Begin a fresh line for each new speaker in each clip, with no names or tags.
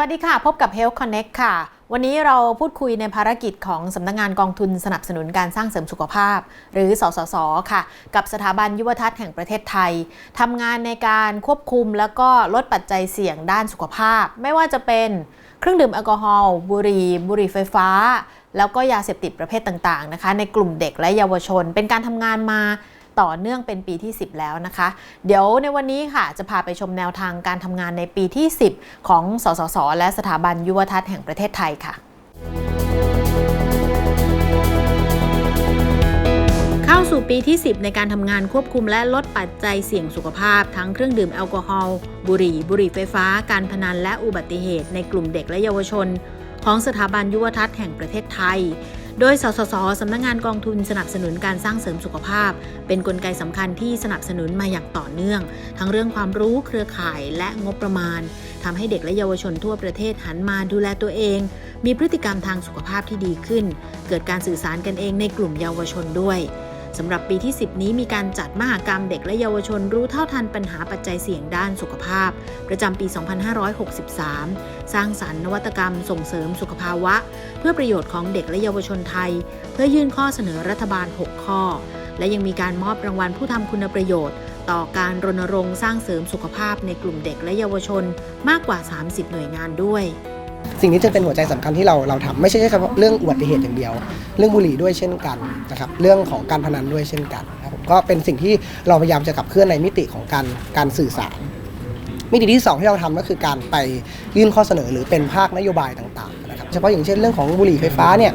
วัสดีค่ะ พบกับ Health Connect ค่ะ วันนี้เราพูดคุยในภารกิจของสำนักงงานกองทุนสนับสนุนการสร้างเสริมสุขภาพ หรือสสส ค่ะ กับสถาบันยุวทัศน์แห่งประเทศไทยทำงานในการควบคุมแล้วก็ลดปัจจัยเสี่ยงด้านสุขภาพ ไม่ว่าจะเป็นเครื่องดื่มแอลกอฮอล์บุหรี่บุหรี่ไฟฟ้า แล้วก็ยาเสพติดประเภทต่างๆนะคะ ในกลุ่มเด็กและเยาวชน เป็นการทำงานมา ต่อเนื่องเป็นปีที่ 10 แล้วนะคะ เดี๋ยวในวันนี้ค่ะจะพาไปชมแนวทางการทำงานในปีที่ 10 ของสสส และสถาบันยุวทัศน์แห่งประเทศไทยค่ะเข้าสู่ปีที่ 10 ในการทำงานควบคุมและลดปัจจัยเสี่ยงสุขภาพ ทั้งเครื่องดื่มแอลกอฮอล์บุหรี่ บุหรี่ไฟฟ้า การพนันและอุบัติเหตุในกลุ่มเด็กและเยาวชน ของสถาบันยุวทัศน์แห่งประเทศไทย โดย สสส สำนักงงานกองทุนสนับสนุนการสร้างเสริมสุขภาพ เป็นนกลไกสำคัญที่สนับสนุนมาอย่างต่อเนื่อง ทั้งเรื่องความรู้เครือข่ายและงบประมาณทำให้เด็กและเยาวชนทั่วประเทศหันมาดูแลตัวเอง มีพฤติกรรมทางสุขภาพที่ดีขึ้น เกิดการสื่อสารกันเองในกลุ่มเยาวชนด้วย สำหรับปีที่ 10 นี้มีการจัดมหากรรมเด็กและเยาวชนรู้เท่าทันปัญหาปัจจัยเสี่ยงด้านสุขภาพ ประจำปี 2563 สร้างสรรค์นวัตกรรมส่งเสริมสุขภาวะ เพื่อประโยชน์ของเด็กและเยาวชนไทย เพื่อยื่นข้อเสนอรัฐบาล 6 ข้อ และยังมีการมอบรางวัลผู้ทำคุณประโยชน์ ต่อการรณรงค์สร้างเสริมสุขภาพในกลุ่มเด็กและเยาวชนมากกว่า 30 หน่วยงานด้วย
สิ่งนี้จะเป็นหัวใจสำคัญที่เราเราทำไม่ใช่แค่เรื่องอุบัติเหตุอย่างเดียว เรื่องบุหรี่ด้วยเช่นกันนะครับเรื่องของการพนันด้วยเช่นกันนะครับก็เป็นสิ่งที่เราพยายามจะขับเคลื่อนในมิติของการการสื่อสารมิติที่สองที่เราทำก็คือการไปยื่นข้อเสนอหรือเป็นภาคนโยบายต่างๆนะครับเฉพาะอย่างเช่นเรื่องของบุหรี่ไฟฟ้าเนี่ย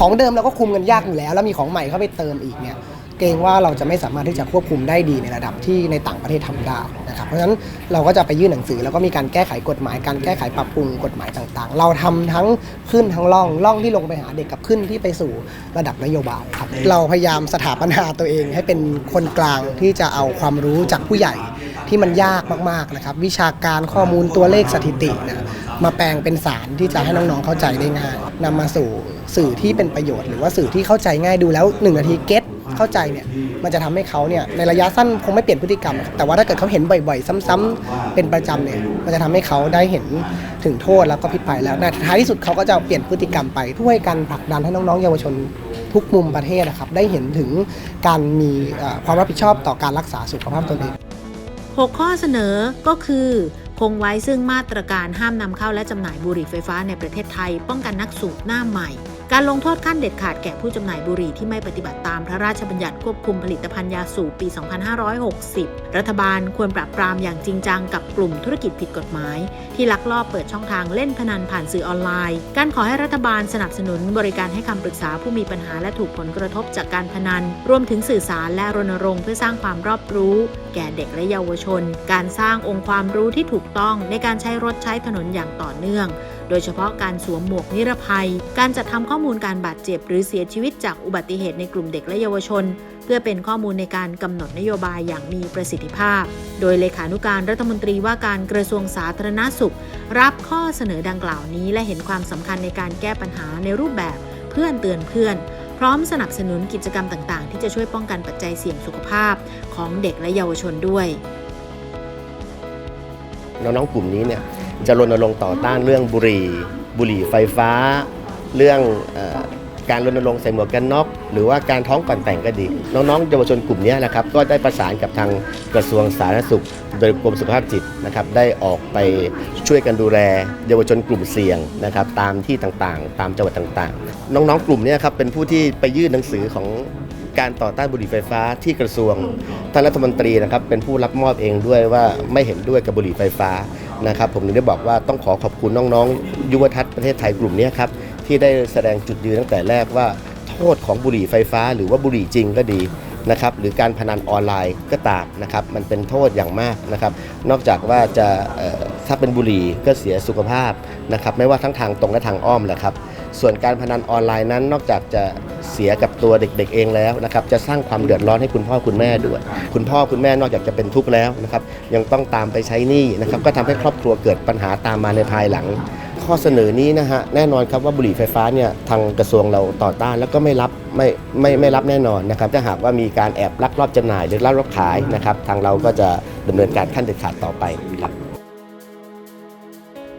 ของเดิมเราก็คุมกันยากอยู่แล้ว แล้วมีของใหม่เข้าไปเติมอีกเนี่ย เกรงว่าเราจะไม่สามารถที่จะควบคุมได้ดีในระดับที่ในต่างประเทศทำได้นะครับเพราะฉะนั้นเราก็จะไปยื่นหนังสือแล้วก็มีการแก้ไขกฎหมายการแก้ไขปรับปรุงกฎหมายต่างๆ เราทำทั้งขึ้นทั้งล่องล่องที่ลงไปหาเด็กกับขึ้นที่ไปสู่ระดับนโยบายครับเราพยายามสถาปนาตัวเอง ให้เป็นคนกลางที่จะเอาความรู้จากผู้ใหญ่ที่มันยากมากๆนะครับวิชาการข้อมูลตัวเลขสถิตินะมาแปลงเป็นสารที่จะให้น้องๆเข้าใจได้ง่ายนำมาสู่สื่อที่เป็นประโยชน์หรือว่าสื่อที่เข้าใจง่ายดูแล้ว 1 นาทีเก็ต เข้าใจเนี่ยมันจะทำให้เขาเนี่ยในระยะสั้นคงไม่เปลี่ยนพฤติกรรม แต่ว่าถ้าเกิดเขาเห็นบ่อยๆ ซ้ำๆเป็นประจำเนี่ยมันจะทำให้เขาได้เห็นถึงโทษแล้วก็พิษภัยแล้วในท้ายที่สุดเขาก็จะเปลี่ยนพฤติกรรมไปช่วยกันผลักดันให้น้องๆเยาวชนทุกมุมประเทศนะครับได้เห็นถึงการมีความรับผิดชอบต่อการรักษาสุขภาพตนเอง
6 ข้อเสนอก็คือ คงไว้ซึ่งมาตรการห้ามนำเข้าและจำหน่ายบุหรี่ไฟฟ้าในประเทศไทย ป้องกันนักสูบหน้าใหม่ การลงโทษขั้นเด็ดขาดแก่ผู้จำหน่ายบุหรี่ที่ไม่ปฏิบัติตามพระราชบัญญัติควบคุมผลิตภัณฑ์ยาสูบปี 2560 รัฐบาลควรปราบปรามอย่างจริงจังกับกลุ่มธุรกิจผิดกฎหมาย ที่ลักลอบเปิดช่องทางเล่นพนันผ่านสื่อออนไลน์ การขอให้รัฐบาลสนับสนุนบริการให้คำปรึกษาผู้มีปัญหาและถูกผลกระทบจากการพนัน รวมถึงสื่อสารและรณรงค์เพื่อสร้างความรอบรู้แก่เด็กและเยาวชน การสร้างองค์ความรู้ที่ถูกต้องในการใช้รถใช้ถนนอย่างต่อเนื่อง โดยเฉพาะการสวมหมวกนิรภัย การจัดทำข้อมูลการบาดเจ็บ หรือเสียชีวิตจากอุบัติเหตุในกลุ่มเด็กและเยาวชน เพื่อเป็นข้อมูลในการกำหนดนโยบายอย่างมีประสิทธิภาพ โดยเลขานุการรัฐมนตรีว่าการกระทรวงสาธารณาสุข รับข้อเสนอดังกล่าวนี้และเห็นความสำคัญในการแก้ปัญหาในรูปแบบเพื่อนเตือนเพื่อน พร้อมสนับสนุนกิจกรรมต่าง ๆ ที่จะช่วยป้องกันปัจจัยเสี่ยงสุขภาพของเด็กและเยาวชนด้วย
น้องๆกลุ่มนี้เนี่ยจะรณรงค์ต่อต้านเรื่องบุหรี่ บุหรี่ไฟฟ้า เรื่องอ การรณรงค์ใส่หมวกกันน็อกหรือว่าการท้องก่อนแต่งก็ดี น้องๆเยาวชนกลุ่มนี้นะครับก็ได้ประสานกับทางกระทรวงสาธารณสุข โดยกรมสุขภาพจิตนะครับได้ออกไปช่วยกันดูแล เยาวชนกลุ่มเสี่ยงนะครับตามที่ต่างๆ ตามจังหวัดต่างๆ น้องๆกลุ่มนี้ครับเป็นผู้ที่ไปยื่นหนังสือของการต่อต้านบุหรี่ไฟฟ้าที่กระทรวงท่านรัฐมนตรีนะครับเป็นผู้รับมอบเองด้วยว่าไม่เห็นด้วยกับบุหรี่ไฟฟ้านะครับผมถึงได้บอกว่าต้องขอขอบคุณน้องๆ ยุวทัศน์ประเทศไทยกลุ่มนี้ครับ ที่ได้แสดงจุดยืนตั้งแต่แรกว่า โทษของบุหรี่ไฟฟ้า หรือว่าบุหรี่จริงก็ดีนะครับหรือการพนันออนไลน์ก็ตามนะครับมันเป็นโทษอย่างมากนะครับนอกจากว่าจะถ้าเป็นบุหรี่ก็เสียสุขภาพนะครับไม่ว่าทั้งทางตรงและทางอ้อมแหละครับส่วนการพนันออนไลน์นั้นนอกจากจะเสียกับตัวเด็กๆเองแล้วนะครับจะสร้างความเดือดร้อนให้คุณพ่อคุณแม่ด้วย คุณพ่อคุณแม่นอกจากจะเป็นทุกข์แล้วนะครับยังต้องตามไปใช้หนี้นะครับก็ทำให้ครอบครัวเกิดปัญหาตามมาในภายหลัง ข้อเสนอนี้นะฮะแน่นอนครับว่าบุหรี่ไฟฟ้าเนี่ยทางกระทรวงเราต่อต้านแล้วก็ไม่รับไม่ไม่ไม่รับแน่นอนนะครับถ้าหากว่ามีการแอบลักลอบจำหน่ายหรือลักลอบขายนะครับทางเราก็จะดำเนินการขั้นเด็ดขาดต่อไปครับ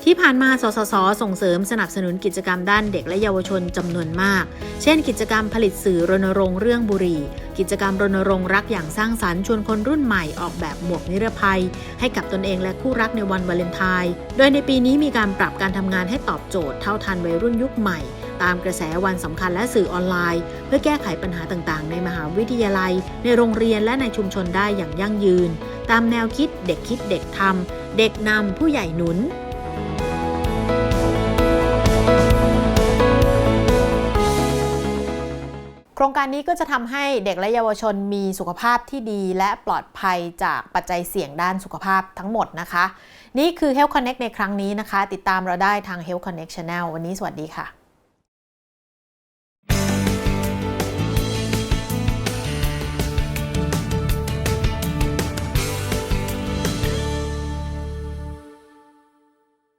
ที่ผ่านมา สสส ส่งเสริมสนับสนุนกิจกรรมด้านเด็กและเยาวชนจำนวนมาก เช่น กิจกรรมผลิตสื่อรณรงค์เรื่องบุหรี่ กิจกรรมรณรงค์รักอย่างสร้างสรรค์ชวนคนรุ่นใหม่ออกแบบหมวกนิรภัย ให้กับตนเองและคู่รักในวันวาเลนไทน์โดยในปีนี้มีการปรับการทำงานให้ตอบโจทย์เท่าทันวัยรุ่นยุคใหม่ ตามกระแสวันสำคัญและสื่อออนไลน์ เพื่อแก้ไขปัญหาต่างๆ ในมหาวิทยาลัย ในโรงเรียนและในชุมชนได้อย่างยั่งยืน ตามแนวคิดเด็กคิดเด็กทำเด็กนำผู้ใหญ่หนุน ครงการนี้ก็จะทำให้เด็กและเยาวชนมีสุขภาพที่ดี และปลอดภัยจากปัจจัยเสี่ยงด้านสุขภาพทั้งหมดนะคะ นี่คือ Health Connect ในครั้งนี้นะคะ ติดตามเราได้ทาง Health Connect Channel วันนี้สวัสดีค่ะ